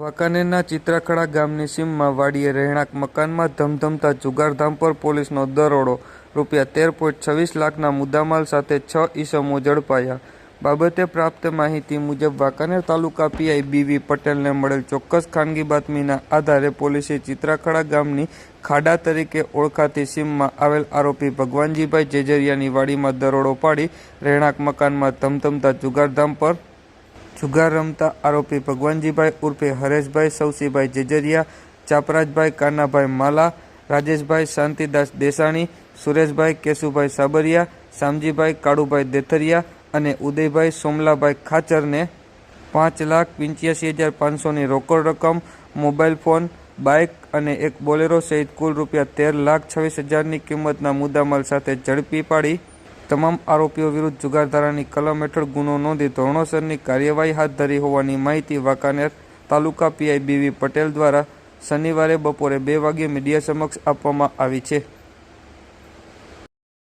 વાંકાનેરના ચિત્રાખડા ગામની સીમમાં વાડીએ રહેણાંક મકાનમાં ધમધમતા જુગારધામ પર પોલીસનો દરોડો. રૂપિયા તેર પોઈન્ટ છવ્વીસ લાખના મુદ્દામાલ સાથે છ ઈસમો ઝડપાયા. બાબતે પ્રાપ્ત માહિતી મુજબ વાંકાનેર તાલુકા પીઆઈ બીવી પટેલને મળેલ ચોક્કસ ખાનગી બાતમીના આધારે પોલીસે ચિત્રાખડા ગામની ખાડા તરીકે ઓળખાતી સીમમાં આવેલ આરોપી ભગવાનજીભાઈ જેજરિયાની વાડીમાં દરોડો પાડી રહેણાંક મકાનમાં ધમધમતા જુગારધામ પર જુગાર રમતા આરોપી ભગવાનજીભાઈ ઉર્ફે હરેશભાઈ સવસીભાઈ જેજરિયા, ચાપરાજભાઈ કાનાભાઈ માલા, રાજેશભાઈ શાંતિદાસ દેસાણી, સુરેશભાઈ કેશુભાઈ સાબરિયા, શામજીભાઈ કાળુભાઈ દેથરિયા અને ઉદયભાઈ સોમલાભાઈ ખાચરને પાંચ લાખ પંચ્યાસી હજાર પાંચસોની રોકડ રકમ, મોબાઈલ ફોન, બાઇક અને એક બોલેરો સહિત કુલ રૂપિયા તેર લાખ છવ્વીસ હજારની કિંમતના મુદ્દામાલ સાથે ઝડપી પાડી તમામ આરોપીઓ વિરુદ્ધ જુગારધારાની કલમ હેઠળ ગુનો નોંધી ધોરણોસરની કાર્યવાહી હાથ ધરી હોવાની માહિતી વાંકાનેર તાલુકા પીઆઈ બીવી પટેલ દ્વારા શનિવારે બપોરે બે વાગ્યે મીડિયા સમક્ષ આપવામાં આવી છે.